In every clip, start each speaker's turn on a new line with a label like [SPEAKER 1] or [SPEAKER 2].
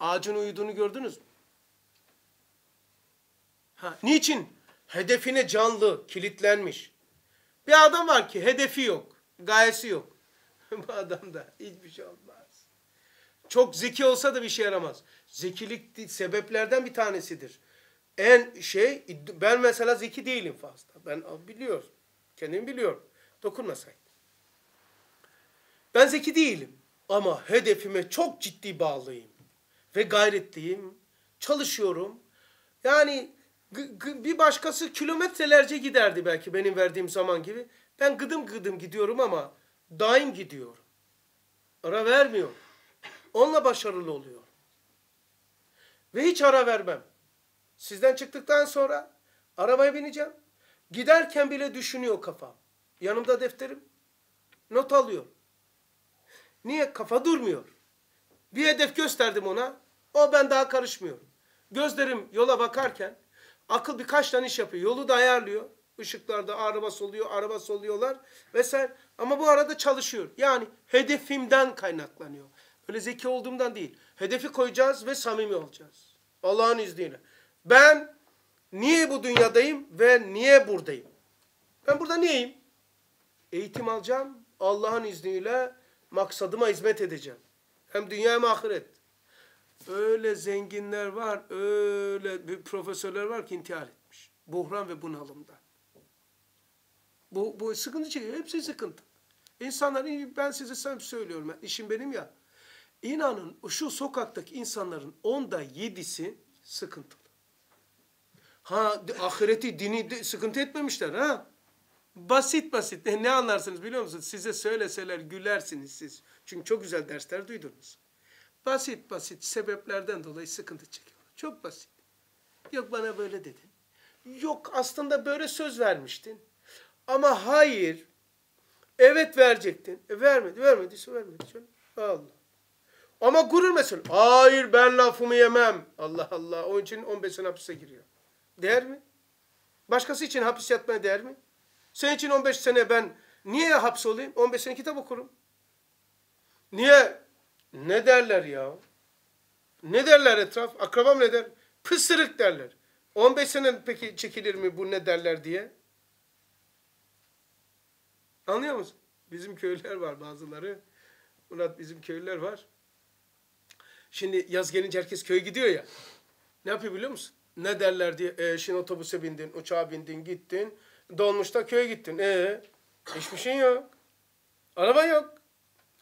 [SPEAKER 1] Ağacın uyuduğunu gördünüz mü? Ha, niçin? Hedefine canlı, kilitlenmiş. Bir adam var ki hedefi yok, gayesi yok. Bu adamda hiçbir şey olmaz. Çok zeki olsa da bir şey yaramaz. Zekilik sebeplerden bir tanesidir. En şey, ben mesela zeki değilim fazla. Ben biliyorum, kendim biliyorum. Dokunmasaydım. Ben zeki değilim ama hedefime çok ciddi bağlıyım. Ve gayretliyim, çalışıyorum. Yani bir başkası kilometrelerce giderdi belki benim verdiğim zaman gibi. Ben gıdım gıdım gidiyorum ama daim gidiyorum. Ara vermiyorum. Onunla başarılı oluyor. Ve hiç ara vermem. Sizden çıktıktan sonra arabaya bineceğim. Giderken bile düşünüyor kafam. Yanımda defterim. Not alıyor. Niye? Kafa durmuyor. Bir hedef gösterdim ona. O ben daha karışmıyorum. Gözlerim yola bakarken akıl birkaç tane iş yapıyor. Yolu da ayarlıyor. Işıklarda araba soluyor, araba soluyorlar vesaire. Ama bu arada çalışıyor. Yani hedefimden kaynaklanıyor. Öyle zeki olduğumdan değil. Hedefi koyacağız ve samimi olacağız. Allah'ın izniyle. Ben niye bu dünyadayım ve niye buradayım? Ben burada niyeyim? Eğitim alacağım. Allah'ın izniyle maksadıma hizmet edeceğim. Hem dünya hem ahiret. Öyle zenginler var, öyle bir profesörler var ki intihar etmiş. Buhran ve bunalımda. Bu, bu sıkıntı çekiyor. Hepsi sıkıntı. İnsanlar, ben size söylüyorum, işim benim ya. İnanın şu sokaktaki insanların onda yedisi sıkıntılı. Ha ahireti, dini sıkıntı etmemişler ha. Basit basit. Ne anlarsınız biliyor musunuz? Size söyleseler gülersiniz siz. Çünkü çok güzel dersler duydunuz. Basit basit sebeplerden dolayı sıkıntı çekiyorlar. Çok basit. Yok bana böyle dedin. Yok aslında böyle söz vermiştin. Ama hayır. Evet verecektin. E vermedi. Vermediyse vermedi. Canım. Allah. Ama gurur mesela. Hayır ben lafımı yemem. Allah Allah. Onun için 15 sene hapise giriyor. Değer mi? Başkası için hapis yatmaya değer mi? Senin için 15 sene ben niye hapse olayım? 15 sene kitap okurum. Niye? Ne derler ya? Ne derler etraf? Akrabam ne der? Pısırık derler. 15 sene peki çekilir mi bu ne derler diye? Anlıyor musun? Bizim köylüler var bazıları. Murat bizim köylüler var. Şimdi yaz gelince herkes köye gidiyor ya. Ne yapıyor biliyor musun? Ne derler diye. E, şimdi otobüse bindin, uçağa bindin, gittin. Dolmuşta köye gittin. E hiçbir şey yok. Araba yok.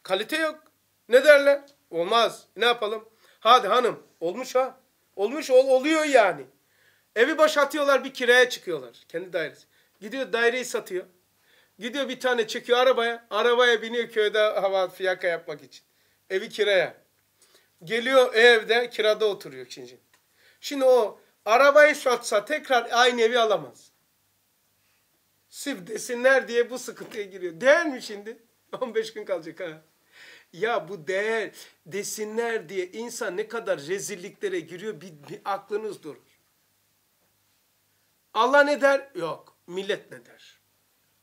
[SPEAKER 1] Kalite yok. Ne derler? Olmaz. Ne yapalım? Hadi hanım. Olmuş ha. Olmuş ol, oluyor yani. Evi boşaltıyorlar bir kiraya çıkıyorlar. Kendi dairesi. Gidiyor daireyi satıyor. Gidiyor bir tane çekiyor arabaya. Arabaya biniyor köyde hava fiyaka yapmak için. Evi kiraya. Geliyor evde kirada oturuyor ikinci. Şimdi o arabayı satsa tekrar aynı evi alamaz. Sırf desinler diye bu sıkıntıya giriyor. Değer mi şimdi? 15 gün kalacak ha. Ya bu değer desinler diye insan ne kadar rezilliklere giriyor bir, bir aklınız durur. Allah ne der? Yok. Millet ne der?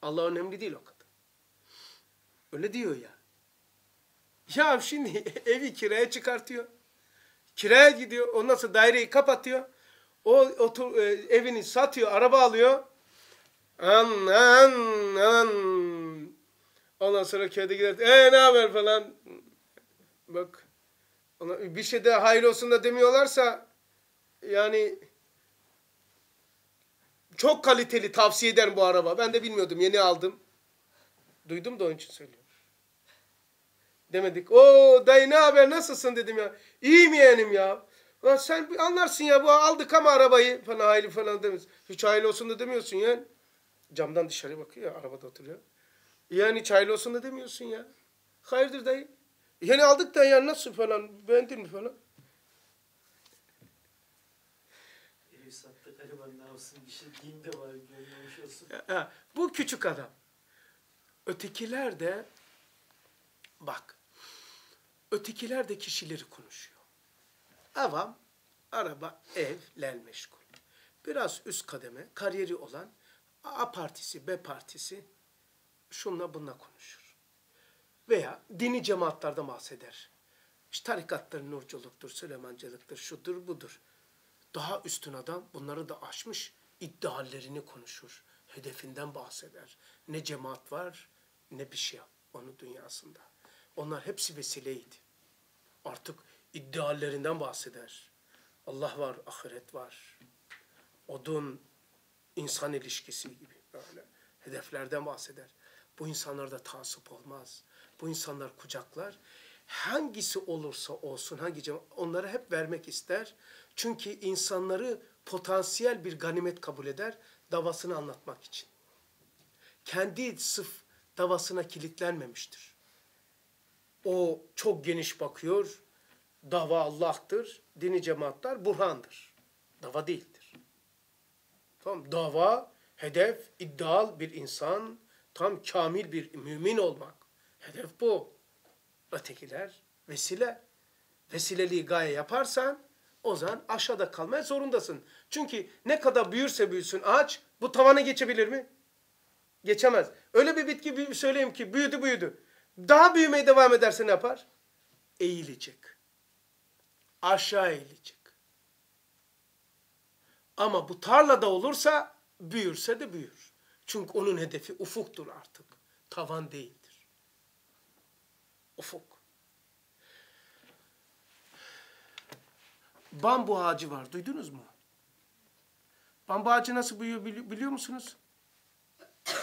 [SPEAKER 1] Allah önemli değil o kadar. Öyle diyor ya. Ya şimdi evi kiraya çıkartıyor. Kiraya gidiyor. Ondan sonra daireyi kapatıyor. O otur, e, evini satıyor, araba alıyor. An, an, an. Ondan sonra köyde gider. E ne haber falan. Bak. Ona bir şey de hayır olsun da demiyorlarsa yani çok kaliteli tavsiye ederim bu araba. Ben de bilmiyordum. Yeni aldım. Duydum da onun için söylüyorum. Demedik. O dayı ne haber nasılsın dedim ya. İyiyim yeğenim ya. Lan sen anlarsın ya bu aldık ama arabayı falan hayli falan demiyorsun. Hiç hayli olsun da demiyorsun yani. Camdan dışarı bakıyor ya arabada oturuyor. Yani hiç hayli olsun da demiyorsun ya. Hayırdır dayı? Yani aldık da ya nasıl falan beğendin mi falan.
[SPEAKER 2] Evi sattı gariban ne yapsın bir şey din de var görmemiş olsun.
[SPEAKER 1] Ha, bu küçük adam. Ötekiler de bak ötekiler de kişileri konuşuyor. Avam, araba, ev, lel meşgul. Biraz üst kademe, kariyeri olan A partisi, B partisi şunla bununla konuşur. Veya dini cemaatlarda bahseder. İşte tarikattır, nurculuktur, Süleymancılıktır, şudur budur. Daha üstün adam bunları da aşmış, iddiallerini konuşur. Hedefinden bahseder. Ne cemaat var, ne bir şey onun dünyasında. Onlar hepsi vesileydi. Artık iddiallerinden bahseder. Allah var, ahiret var. Odun, insan ilişkisi gibi böyle hedeflerden bahseder. Bu insanlarda taassup olmaz. Bu insanlar kucaklar. Hangisi olursa olsun, hangi cema- onlara hep vermek ister. Çünkü insanları potansiyel bir ganimet kabul eder davasını anlatmak için. Kendi sıf davasına kilitlenmemiştir. O çok geniş bakıyor. Dava Allah'tır. Dini cemaatler Burhan'dır. Dava değildir. Tamam dava, hedef, iddial bir insan, tam kamil bir mümin olmak. Hedef bu. Ötekiler vesile. Vesileliği gaye yaparsan o zaman aşağıda kalmaya zorundasın. Çünkü ne kadar büyürse büyüsün ağaç bu tavana geçebilir mi? Geçemez. Öyle bir bitki bir söyleyeyim ki büyüdü büyüdü. Daha büyümeye devam ederse ne yapar? Eğilecek. Aşağı eğilecek. Ama bu tarlada olursa büyürse de büyür. Çünkü onun hedefi ufuktur artık. Tavan değildir. Ufuk. Bambu ağacı var. Duydunuz mu? Bambu ağacı nasıl büyüyor bili- biliyor musunuz?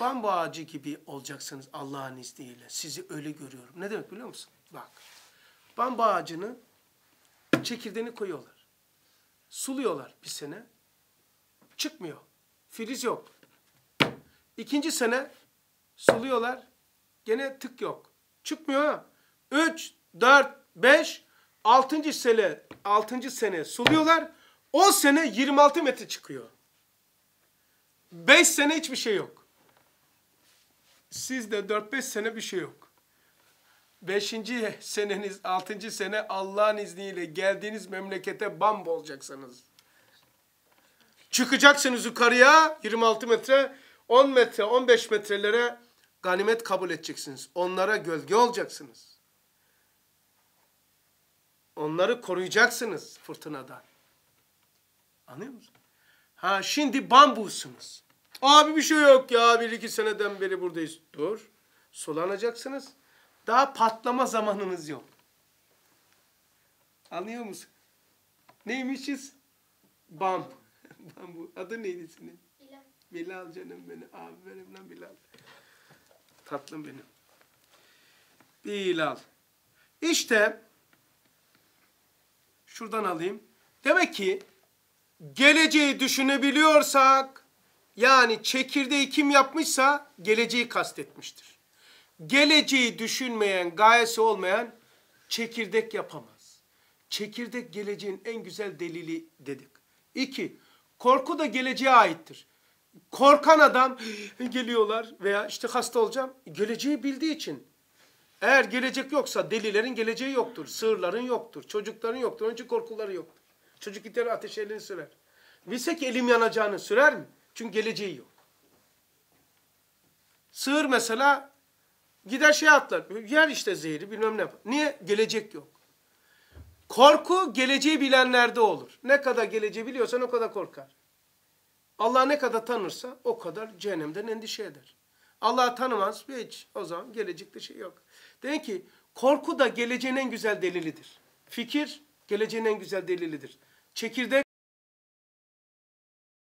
[SPEAKER 1] Bambu ağacı gibi olacaksınız Allah'ın izniyle. Sizi öyle görüyorum. Ne demek biliyor musun? Bak. Bambu ağacını çekirdeğini koyuyorlar. Suluyorlar bir sene. Çıkmıyor. Filiz yok. İkinci sene suluyorlar. Gene tık yok. Çıkmıyor. ha. Üç, dört, beş, altıncı sene, altıncı sene suluyorlar. O sene 26 metre çıkıyor. Beş sene hiçbir şey yok. Sizde dört beş sene bir şey yok. Beşinci seneniz, altıncı sene Allah'ın izniyle geldiğiniz memlekete bambu olacaksınız. Çıkacaksınız yukarıya 26 metre, 10 metre, 15 metrelere ganimet kabul edeceksiniz. Onlara gölge olacaksınız. Onları koruyacaksınız fırtınadan. Anlıyor musun? Ha şimdi bambusunuz. Abi bir şey yok ya bir iki seneden beri buradayız. Dur. Sulanacaksınız. Daha patlama zamanınız yok. Anlıyor musun? Neymişiz? Bambu. Bambu. Adı neydi senin? Bilal. Canım benim. Abi benim lan Bilal. Tatlım benim. Bilal. İşte şuradan alayım. Demek ki geleceği düşünebiliyorsak yani çekirdeği kim yapmışsa geleceği kastetmiştir. Geleceği düşünmeyen, gayesi olmayan çekirdek yapamaz. Çekirdek geleceğin en güzel delili dedik. İki, korku da geleceğe aittir. Korkan adam geliyorlar veya işte hasta olacağım. Geleceği bildiği için. Eğer gelecek yoksa delilerin geleceği yoktur. Sığırların yoktur. Çocukların yoktur. Onun için korkuları yoktur. Çocuk gider ateş elini sürer. Bilse ki elim yanacağını sürer mi? Çünkü geleceği yok. Sığır mesela gider şey atlar. Yer işte zehri bilmem ne yapar. Niye? Gelecek yok. Korku geleceği bilenlerde olur. Ne kadar geleceği biliyorsan o kadar korkar. Allah ne kadar tanırsa o kadar cehennemden endişe eder. Allah tanımaz hiç o zaman gelecekte şey yok. Demek ki korku da geleceğin en güzel delilidir. Fikir geleceğin en güzel delilidir. Çekirdek